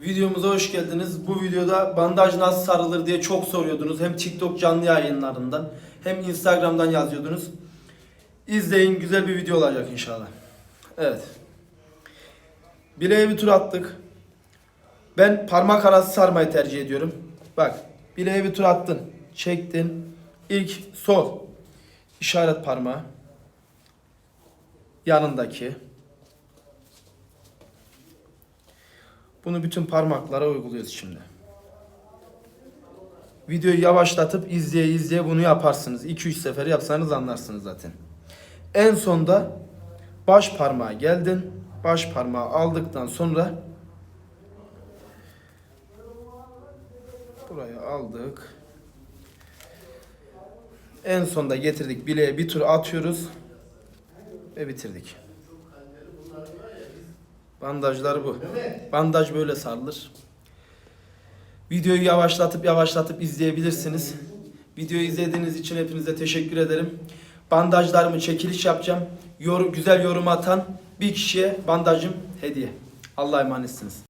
Videomuza hoş geldiniz. Bu videoda bandaj nasıl sarılır diye çok soruyordunuz. Hem TikTok canlı yayınlarından hem Instagram'dan yazıyordunuz. İzleyin güzel bir video olacak inşallah. Evet. Bileğe bir tur attık. Ben parmak arası sarmayı tercih ediyorum. Bak bileğe bir tur attın. Çektin. İlk sol işaret parmağı. Yanındaki. Bunu bütün parmaklara uyguluyoruz şimdi. Videoyu yavaşlatıp izleye izleye bunu yaparsınız. 2-3 sefer yapsanız anlarsınız zaten. En sonda baş parmağa geldin. Baş parmağı aldıktan sonra buraya aldık. En sonda getirdik bileğe bir tur atıyoruz ve bitirdik. Bandajlar bu. Bandaj böyle sarılır. Videoyu yavaşlatıp yavaşlatıp izleyebilirsiniz. Videoyu izlediğiniz için hepinize teşekkür ederim. Bandajlarımı çekiliş yapacağım. Yorum, güzel yorum atan bir kişiye bandajım hediye. Allah'a emanetsiniz.